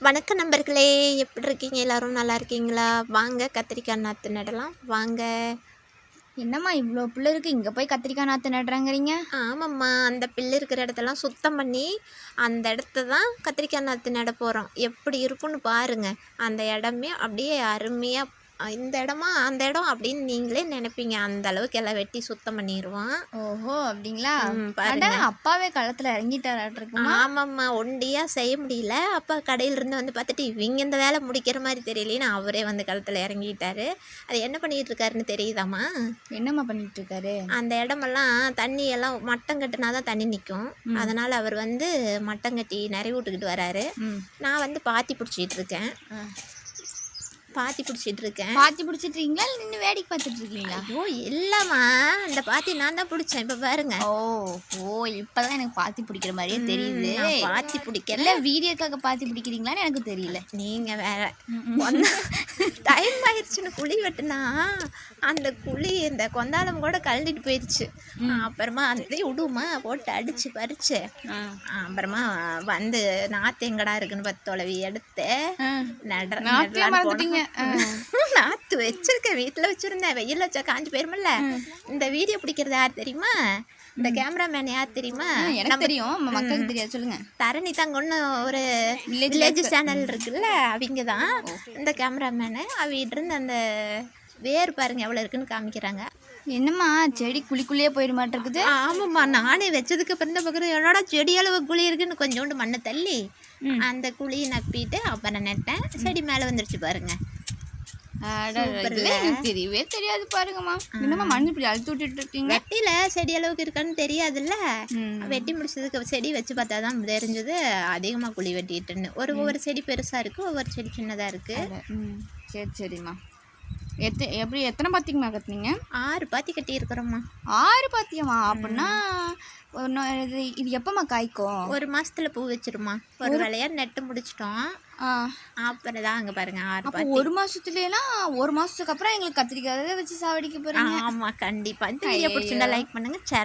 வணக்க நண்பர்களே எப்படி இருக்கீங்க? எல்லாரும் நல்லா இருக்கீங்களா? வாங்க கத்திரிக்காய் நாற்று நடலாம். வாங்க. என்னம்மா இவ்வளோ புல்லு இருக்கு. இங்கே போய் கத்திரிக்காய் நாற்று நடுறாங்கிறீங்க? ஆமாம்மா அந்த பில்லு இருக்கிற இடத்தெல்லாம் சுத்தம் பண்ணி அந்த இடத்த தான் கத்திரிக்காய் நாற்று நட போகிறோம் எப்படி இருக்குன்னு பாருங்க. அந்த இடமே அப்படியே அருமையாக இந்த இடமா அந்த இடம் அப்படின்னு நீங்களே நினைப்பீங்க. அந்த அளவுக்கு எல்லாம் வெட்டி சுத்தம் பண்ணிடுவோம் ஓஹோ அப்படிங்களா? ம், அட பாருங்க. அப்பாவே களத்தில் இறங்கிட்டாராட்டிருக்குமா ஆமாம்மா ஒண்டியாக செய்ய முடியல. அப்போ கடையிலேருந்து வந்து பார்த்துட்டு இவங்க இந்த வேலை முடிக்கிற மாதிரி தெரியலேன்னு அவரே வந்து களத்தில் இறங்கிட்டாரு. அது என்ன பண்ணிட்டு இருக்காருன்னு தெரியுதாம்மா? என்னம்மா பண்ணிட்டு இருக்காரு அந்த இடமெல்லாம் தண்ணி எல்லாம் மட்டம் கட்டினா தான் தண்ணி நிற்கும் அதனால் அவர் வந்து மட்டம் கட்டி நிறைய விட்டுக்கிட்டு வராரு. ம். நான் வந்து பாத்தி பிடிச்சிட்டு இருக்கேன் ஆ. பாத்தி பிடிச்சிட்டு இருக்கேன் பாத்தி பிடிச்சிட்டு இருக்கீங்களா நின்று வேடிக்கை பார்த்துட்டு இருக்கீங்களா ஐயோ இல்லைம்மா. அந்த பாத்தி நான் தான் பிடிச்சேன். இப்போ பாருங்க. ஓ ஓ இப்போதான் எனக்கு பாத்தி பிடிக்கிற மாதிரியே தெரியுது. பாத்தி பிடிக்கிறேன் இல்லை வீடியோக்காக பாத்தி பிடிக்கிறீங்களான்னு எனக்கு தெரியல. நீங்கள் வேற. டைம் ஆயிடுச்சுன்னு குழி வெட்டுனா அந்த குழி இந்த கொந்தாளம் கூட கழட்டிட்டு போயிடுச்சு அப்புறமா அந்த விடுமா போட்டு அடிச்சு பறிச்சு. அப்புறமா வந்து நாற்று எங்கடா இருக்குன்னு பார்த்து தொலைவி எடுத்து நட. நாற்று வச்சிருக்கேன் வீட்டில் வச்சிருந்தேன். வெயில் வச்சா காஞ்சி போயிருமில்ல. இந்த வீடியோ பிடிக்கிறது யார் தெரியுமா? இந்த கேமராமேன் யார் தெரியுமா? எனக்கு தெரியும். மக்களுக்கு தெரியாது. சொல்லுங்க. தரணி தங்கன்னு ஒரு வில்லேஜ் சேனல் இருக்குல்ல அவங்க தான் இந்த கேமராமேனு அவங்க இருந்து அந்த வேர் பாருங்க எவ்வளோ இருக்குன்னு காமிக்கிறாங்க. என்னம்மா செடி குழிக்குள்ளேயே போயிட மாட்டிருக்குது ஆமாம்மா. நானே வச்சதுக்கு அப்புறம் தான் பார்க்குறேன் என்னோட செடி அளவு குழி இருக்குன்னு கொஞ்சோண்டு மண்ணை தள்ளி அந்த குழியை நப்பிட்டு அப்புறம் நட்டேன். செடி மேலே வந்துருச்சு பாருங்க. தெரியவே தெரியாது பாருங்கம்மா. என்னம்மா மண்ணு இப்படி அழுத்து விட்டுட்டு இருக்கீங்க வெட்டில செடி அளவுக்கு இருக்கான்னு தெரியாதுல்ல. வெட்டி முடிச்சதுக்கு செடி வச்சு பார்த்தா தான் தெரிஞ்சது. அதிகமாக குழி வெட்டிட்டுன்னு. ஒரு ஒவ்வொரு செடி பெருசாக இருக்குது ஒவ்வொரு செடி அட, ம். சரி சரிம்மா. எத்த எப்படி எத்தனை பாத்திங்கம்மா கத்துனீங்க ஆறு பாத்தி கட்டி இருக்கிறோம்மா ஆறு பாத்தியம்மா அப்படின்னா இது இது எப்போம்மா காய்க்கும்? ஒரு மாசத்துல பூ வச்சிருமா ஒரு வேலையா நெட்டு முடிச்சிட்டோம். அப்புறம் தான் அங்க பாருங்க ஆறு அப்போ ஒரு மாசத்துலலாம் ஒரு மாசத்துக்கு அப்புறம் எங்களுக்கு கத்திரிக்காய் வச்சு சாவடிக்க போறீங்க? ஆமா கண்டிப்பா. இந்த வீடியோ பிடிச்சிருந்தா லைக் பண்ணுங்க ஷேர்